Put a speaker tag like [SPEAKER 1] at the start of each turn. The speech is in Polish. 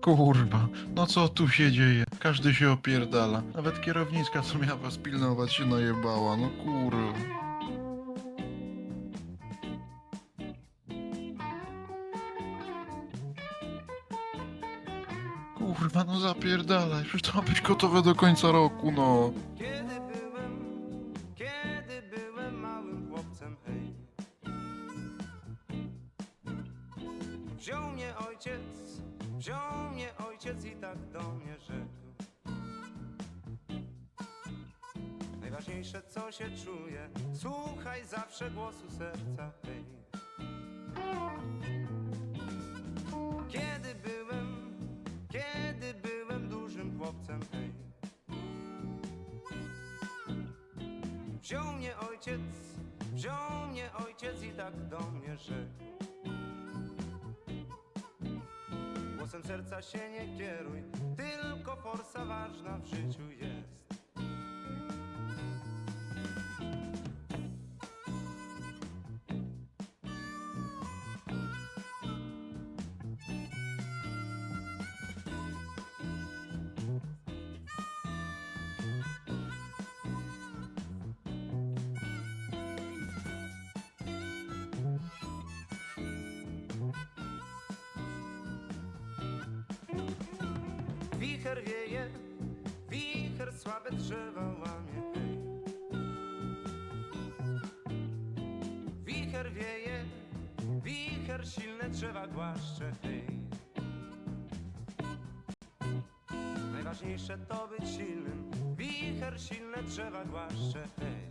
[SPEAKER 1] Kurwa, no co tu się dzieje? Każdy się opierdala. Nawet kierowniczka, co miała was pilnować, się najebała. No kurwa. Kurwa, no zapierdalaj. Przecież to ma być gotowe do końca roku, no.
[SPEAKER 2] Kiedy byłem, kiedy byłem małym chłopcem, hej Wziął mnie ojciec, wziął mnie ojciec i tak do mnie rzekł. Najważniejsze co się czuje, słuchaj zawsze głosu serca, hej Kiedy byłem, kiedy byłem dużym chłopcem, hej. Wziął mnie ojciec, wziął mnie ojciec i tak do mnie rzekł. Serca się nie kieruj, tylko forsa ważna w życiu jest. Wicher wieje, wicher słabe drzewa łamie, hej. Wicher wieje, wicher silne drzewa głaszcze, hej. Najważniejsze to być silnym, wicher silne drzewa głaszcze, hej.